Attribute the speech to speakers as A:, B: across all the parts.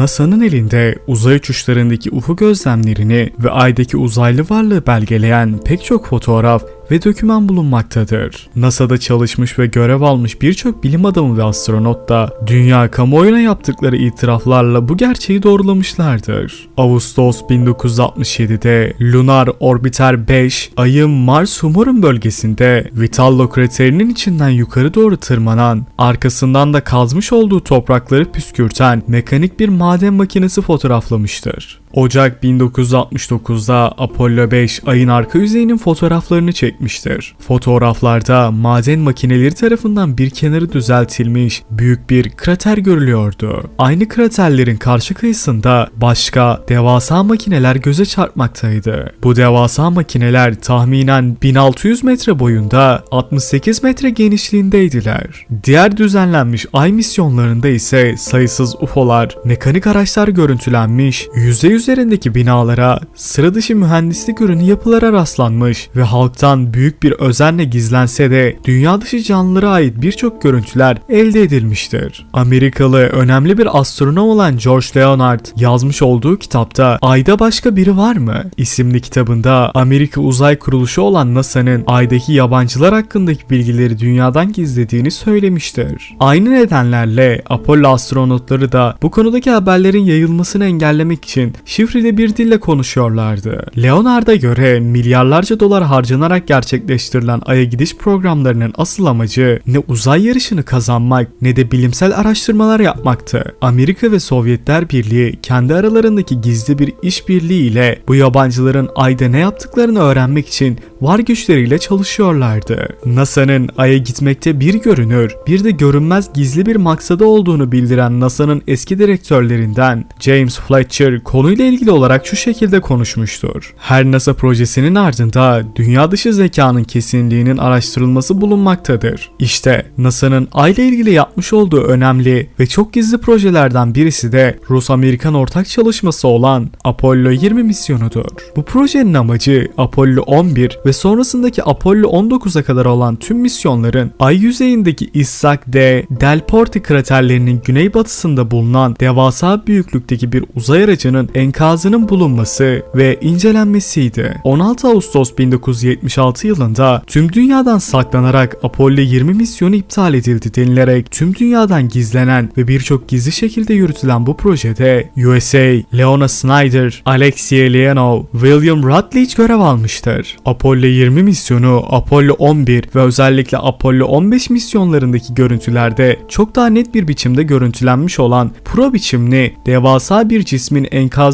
A: NASA'nın elinde uzay uçuşlarındaki UFO gözlemlerini ve aydaki uzaylı varlığı belgeleyen pek çok fotoğraf ve doküman bulunmaktadır. NASA'da çalışmış ve görev almış birçok bilim adamı ve astronot da dünya kamuoyuna yaptıkları itiraflarla bu gerçeği doğrulamışlardır. Ağustos 1967'de Lunar Orbiter 5, ayın Mars Humorum bölgesinde Vitallo kraterinin içinden yukarı doğru tırmanan, arkasından da kazmış olduğu toprakları püskürten mekanik bir maden makinesi fotoğraflamıştır. Ocak 1969'da Apollo 5 ayın arka yüzeyinin fotoğraflarını çekmiştir. Fotoğraflarda maden makineleri tarafından bir kenarı düzeltilmiş büyük bir krater görülüyordu. Aynı kraterlerin karşı kıyısında başka devasa makineler göze çarpmaktaydı. Bu devasa makineler tahminen 1600 metre boyunda 68 metre genişliğindeydiler. Diğer düzenlenmiş ay misyonlarında ise sayısız UFO'lar, mekanik araçlar görüntülenmiş, yüzey üzerindeki binalara sıra dışı mühendislik ürünü yapılara rastlanmış ve halktan büyük bir özenle gizlense de dünya dışı canlılara ait birçok görüntüler elde edilmiştir. Amerikalı önemli bir astronom olan George Leonard yazmış olduğu kitapta Ayda Başka Biri Var mı? isimli kitabında Amerika Uzay Kuruluşu olan NASA'nın aydaki yabancılar hakkındaki bilgileri dünyadan gizlediğini söylemiştir. Aynı nedenlerle Apollo astronotları da bu konudaki haberlerin yayılmasını engellemek için şifreli bir dille konuşuyorlardı. Leonard'a göre milyarlarca dolar harcanarak gerçekleştirilen Ay'a gidiş programlarının asıl amacı ne uzay yarışını kazanmak ne de bilimsel araştırmalar yapmaktı. Amerika ve Sovyetler Birliği kendi aralarındaki gizli bir işbirliği ile bu yabancıların Ay'da ne yaptıklarını öğrenmek için var güçleriyle çalışıyorlardı. NASA'nın Ay'a gitmekte bir görünür, bir de görünmez gizli bir maksadı olduğunu bildiren NASA'nın eski direktörlerinden James Fletcher konuyla ilgili olarak şu şekilde konuşmuştur. Her NASA projesinin ardında dünya dışı zekanın kesinliğinin araştırılması bulunmaktadır. İşte NASA'nın Ay ile ilgili yapmış olduğu önemli ve çok gizli projelerden birisi de Rus-Amerikan ortak çalışması olan Apollo 20 misyonudur. Bu projenin amacı Apollo 11 ve sonrasındaki Apollo 19'a kadar olan tüm misyonların Ay yüzeyindeki Isaac D. Delporte kraterlerinin güneybatısında bulunan devasa büyüklükteki bir uzay aracının enkazının bulunması ve incelenmesiydi. 16 Ağustos 1976 yılında tüm dünyadan saklanarak Apollo 20 misyonu iptal edildi denilerek tüm dünyadan gizlenen ve birçok gizli şekilde yürütülen bu projede USA, Leona Snyder, Alexei Leonov, William Rutledge görev almıştır. Apollo 20 misyonu, Apollo 11 ve özellikle Apollo 15 misyonlarındaki görüntülerde çok daha net bir biçimde görüntülenmiş olan pro biçimli devasa bir cismin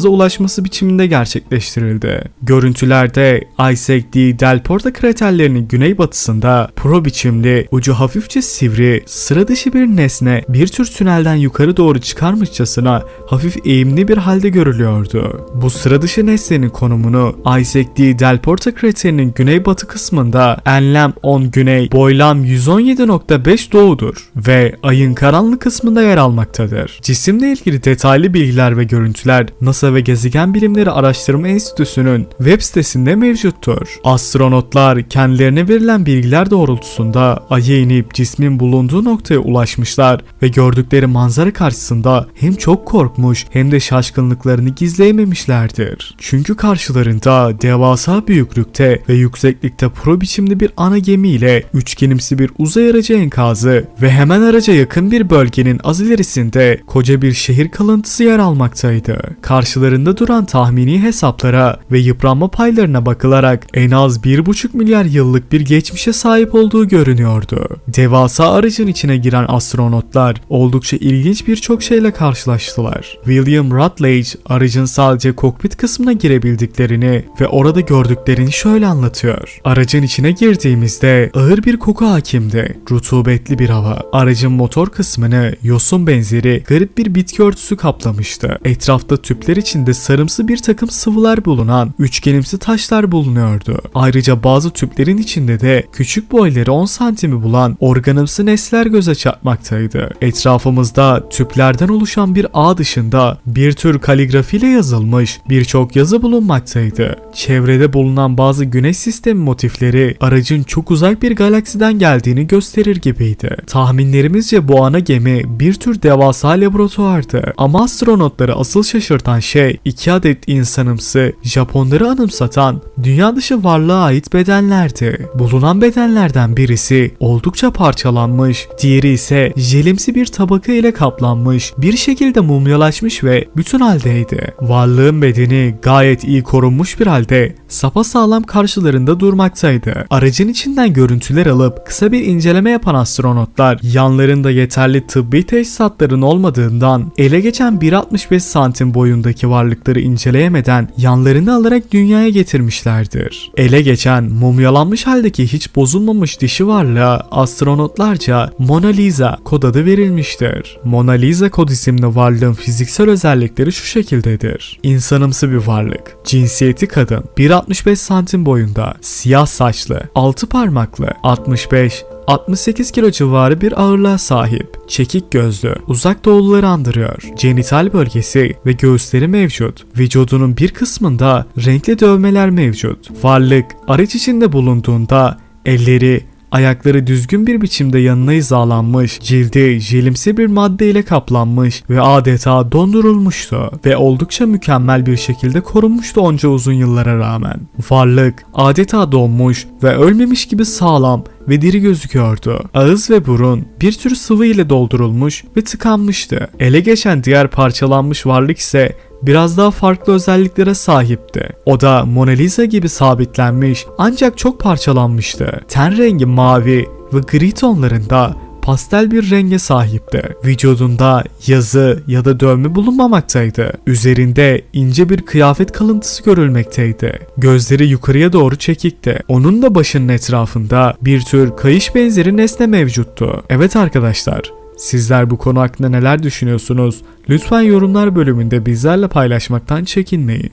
A: enkaza ulaşması biçiminde gerçekleştirildi. Görüntülerde Isaac D. Delporte kraterlerinin güneybatısında pro biçimli, ucu hafifçe sivri, sıra dışı bir nesne bir tür tünelden yukarı doğru çıkarmışçasına hafif eğimli bir halde görülüyordu. Bu sıra dışı nesnenin konumunu Isaac D. Delporte kraterinin güneybatı kısmında enlem 10 güney, boylam 117.5 doğudur ve ayın karanlık kısmında yer almaktadır. Cisimle ilgili detaylı bilgiler ve görüntüler NASA ve Gezegen Bilimleri Araştırma Enstitüsü'nün web sitesinde mevcuttur. Astronotlar kendilerine verilen bilgiler doğrultusunda Ay'a inip cismin bulunduğu noktaya ulaşmışlar ve gördükleri manzara karşısında hem çok korkmuş hem de şaşkınlıklarını gizleyememişlerdir. Çünkü karşılarında devasa büyüklükte ve yükseklikte pro biçimli bir ana gemi ile üçgenimsi bir uzay aracı enkazı ve hemen araca yakın bir bölgenin az ilerisinde koca bir şehir kalıntısı yer almaktaydı. Karşılarında duran tahmini hesaplara ve yıpranma paylarına bakılarak en az 1,5 milyar yıllık bir geçmişe sahip olduğu görünüyordu. Devasa aracın içine giren astronotlar oldukça ilginç birçok şeyle karşılaştılar. William Rutledge aracın sadece kokpit kısmına girebildiklerini ve orada gördüklerini şöyle anlatıyor. Aracın içine girdiğimizde ağır bir koku hakimdi. Rutubetli bir hava. Aracın motor kısmını yosun benzeri garip bir bitki örtüsü kaplamıştı. Etrafta tüpler içinde sarımsı bir takım sıvılar bulunan üçgenimsi taşlar bulunuyordu. Ayrıca bazı tüplerin içinde de küçük boyları 10 santimi bulan organımsı nesler göze çarpmaktaydı. Etrafımızda tüplerden oluşan bir ağ dışında bir tür kaligrafiyle yazılmış birçok yazı bulunmaktaydı. Çevrede bulunan bazı güneş sistemi motifleri aracın çok uzak bir galaksiden geldiğini gösterir gibiydi. Tahminlerimizce bu ana gemi bir tür devasa laboratuvardı. Ama astronotları asıl şaşırtan şey iki adet insanımsı, Japonları anımsatan dünya dışı varlığa ait bedenlerdi. Bulunan bedenlerden birisi oldukça parçalanmış, diğeri ise jelimsi bir tabaka ile kaplanmış, bir şekilde mumyalaşmış ve bütün haldeydi. Varlığın bedeni gayet iyi korunmuş bir halde sapasağlam karşılarında durmaktaydı. Aracın içinden görüntüler alıp kısa bir inceleme yapan astronotlar yanlarında yeterli tıbbi teçhizatların olmadığından ele geçen 1.65 santim boyundaki varlıkları inceleyemeden yanlarını alarak dünyaya getirmişlerdir. Ele geçen mumyalanmış haldeki hiç bozulmamış dişi varlığa astronotlarca Mona Lisa kod adı verilmiştir. Mona Lisa kod isimli varlığın fiziksel özellikleri şu şekildedir. İnsanımsı bir varlık. Cinsiyeti kadın. 1.65 santim boyunda. Siyah saçlı. 6 parmaklı. 65 68 kilo civarı bir ağırlığa sahip. Çekik gözlü, uzak doğuluları andırıyor. Genital bölgesi ve göğüsleri mevcut. Vücudunun bir kısmında renkli dövmeler mevcut. Varlık araç içinde bulunduğunda elleri, Ayakları düzgün bir biçimde yanına hizalanmış, cildi jelimsi bir madde ile kaplanmış ve adeta dondurulmuştu ve oldukça mükemmel bir şekilde korunmuştu onca uzun yıllara rağmen. Varlık adeta donmuş ve ölmemiş gibi sağlam ve diri gözüküyordu. Ağız ve burun bir tür sıvı ile doldurulmuş ve tıkanmıştı. Ele geçen diğer parçalanmış varlık ise biraz daha farklı özelliklere sahipti. O da Mona Lisa gibi sabitlenmiş ancak çok parçalanmıştı. Ten rengi mavi ve gri tonlarında pastel bir renge sahipti. Vücudunda yazı ya da dövme bulunmamaktaydı. Üzerinde ince bir kıyafet kalıntısı görülmekteydi. Gözleri yukarıya doğru çekikti. Onun da başının etrafında bir tür kayış benzeri nesne mevcuttu. Evet arkadaşlar, Sizler bu konu hakkında neler düşünüyorsunuz? Lütfen yorumlar bölümünde bizlerle paylaşmaktan çekinmeyin.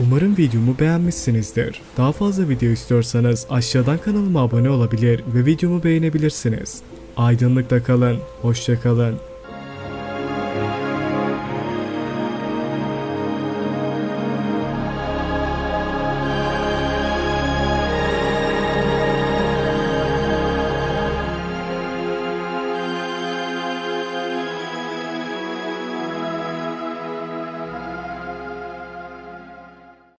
A: Umarım videomu beğenmişsinizdir. Daha fazla video istiyorsanız aşağıdan kanalıma abone olabilir ve videomu beğenebilirsiniz. Aydınlıkta kalın, hoşça kalın.